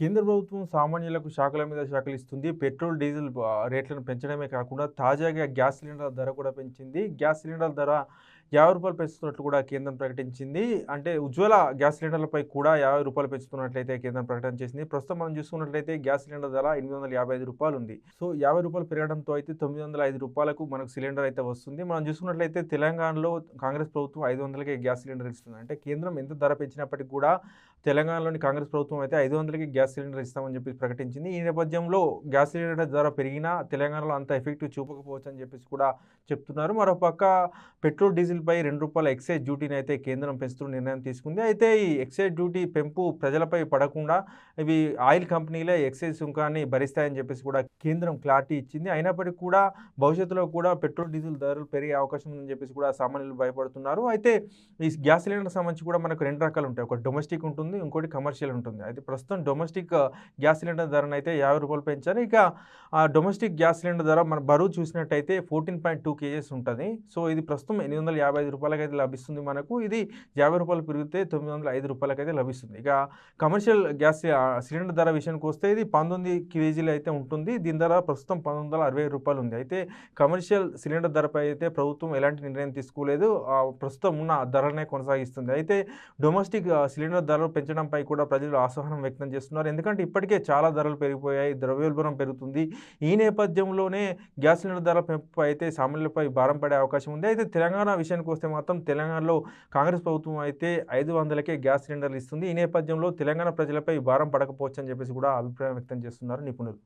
కేంద్ర ప్రభుత్వం సామాన్యులకు శాఖల మీద శాఖలు ఇస్తుంది. పెట్రోల్ డీజిల్ రేట్లను పెంచడమే కాకుండా తాజాగా గ్యాస్ సిలిండర్ ధర కూడా పెంచింది. గ్యాస్ సిలిండర్ ధర యాభై రూపాయలు పెంచుతున్నట్లు కూడా కేంద్రం ప్రకటించింది. అంటే ఉజ్వల గ్యాస్ సిలిండర్లపై కూడా యాభై రూపాయలు పెంచుతున్నట్లయితే కేంద్రం ప్రకటన చేసింది. ప్రస్తుతం మనం చూసుకున్నట్లయితే గ్యాస్ సిలిండర్ ధర ఎనిమిది వందల యాభై ఐదు రూపాయలు ఉంది సో యాభై రూపాయలు పెరగడంతో అయితే తొమ్మిది వందల ఐదు రూపాయలకు మనకు సిలిండర్ అయితే వస్తుంది. మనం చూసుకున్నట్లయితే తెలంగాణలో కాంగ్రెస్ ప్రభుత్వం ఐదు వందలకే గ్యాస్ సిలిండర్ ఇస్తుంది. అంటే కేంద్రం ఎంత ధర పెంచినప్పటికీ కూడా తెలంగాణలోని కాంగ్రెస్ ప్రభుత్వం అయితే ఐదు వందలకి గ్యాస్ సిలిండర్ ఇస్తామని చెప్పి ప్రకటించింది. ఈ నేపథ్యంలో గ్యాస్ సిలిండర్ ధర పెరిగినా తెలంగాణలో అంత ఎఫెక్టివ్ చూపకపోవచ్చు అని చెప్పేసి కూడా చెప్తున్నారు. మరోపక్క పెట్రోల్ డీజిల్ డీజిల్పై రెండు రూపాయల ఎక్సైజ్ డ్యూటీని అయితే కేంద్రం పెంచుతూ నిర్ణయం తీసుకుంది. అయితే ఈ ఎక్సైజ్ డ్యూటీ పెంపు ప్రజలపై పడకుండా ఇవి ఆయిల్ కంపెనీలే ఎక్సైజ్ సుంకాన్ని భరిస్తాయని చెప్పేసి కూడా కేంద్రం క్లారిటీ ఇచ్చింది. అయినప్పటికీ కూడా భవిష్యత్తులో కూడా పెట్రోల్ డీజిల్ ధరలు పెరిగే అవకాశం ఉందని చెప్పేసి కూడా సామాన్యులు భయపడుతున్నారు. అయితే ఈ గ్యాస్ సిలిండర్ సంబంధించి కూడా మనకు రెండు రకాలు ఉంటాయి. ఒక డొమెస్టిక్ ఉంటుంది ఇంకోటి కమర్షియల్ ఉంటుంది. అయితే ప్రస్తుతం డొమెస్టిక్ గ్యాస్ సిలిండర్ ధరను అయితే యాభై రూపాయలు పెంచారు. ఇక ఆ డొమెస్టిక్ గ్యాస్ సిలిండర్ ధర మన బరువు చూసినట్టయితే ఫోర్టీన్ పాయింట్ టూ కేజెస్ ఉంటుంది. సో ఇది ప్రస్తుతం ఎనిమిది వందల యాభై ఐదు రూపాయలకి లభిస్తుంది మనకు. ఇది యాభై రూపాయలు పెరిగితే తొమ్మిది వందల ఐదు రూపాయలకి లభిస్తుంది. ఇక కమర్షియల్ గ్యాస్ సిలిండర్ ధర విషయానికి వస్తే ఇది పంతొమ్మిది కేజీలు అయితే ఉంటుంది. దీని ధర ప్రస్తుతం పంతొమ్మిది వందల అరవై రూపాయలు ఉంది. అయితే కమర్షియల్ సిలిండర్ ధరపై అయితే ప్రభుత్వం ఎలాంటి నిర్ణయం తీసుకోలేదు. ప్రస్తుతం ఉన్న ధరనే కొనసాగిస్తుంది. అయితే డొమెస్టిక్ సిలిండర్ ధరలు పెంచడంపై కూడా ప్రజలు అసహనం వ్యక్తం చేస్తున్నారు. ఎందుకంటే ఇప్పటికే చాలా ధరలు పెరిగిపోయాయి. ద్రవ్యోల్బణం పెరుగుతుంది. ఈ నేపథ్యంలోనే గ్యాస్ సిలిండర్ ధరల పెంపు అయితే సామాన్యులపై భారం పడే అవకాశం ఉంది. అయితే తెలంగాణ విషయం విషయానికి వస్తే మాత్రం తెలంగాణలో కాంగ్రెస్ ప్రభుత్వం అయితే ఐదు వందలకే గ్యాస్ సిలిండర్లు ఇస్తుంది. ఈ నేపథ్యంలో తెలంగాణ ప్రజలపై భారం పడకపోవచ్చు అని చెప్పేసి కూడా అభిప్రాయం వ్యక్తం చేస్తున్నారు నిపుణులు.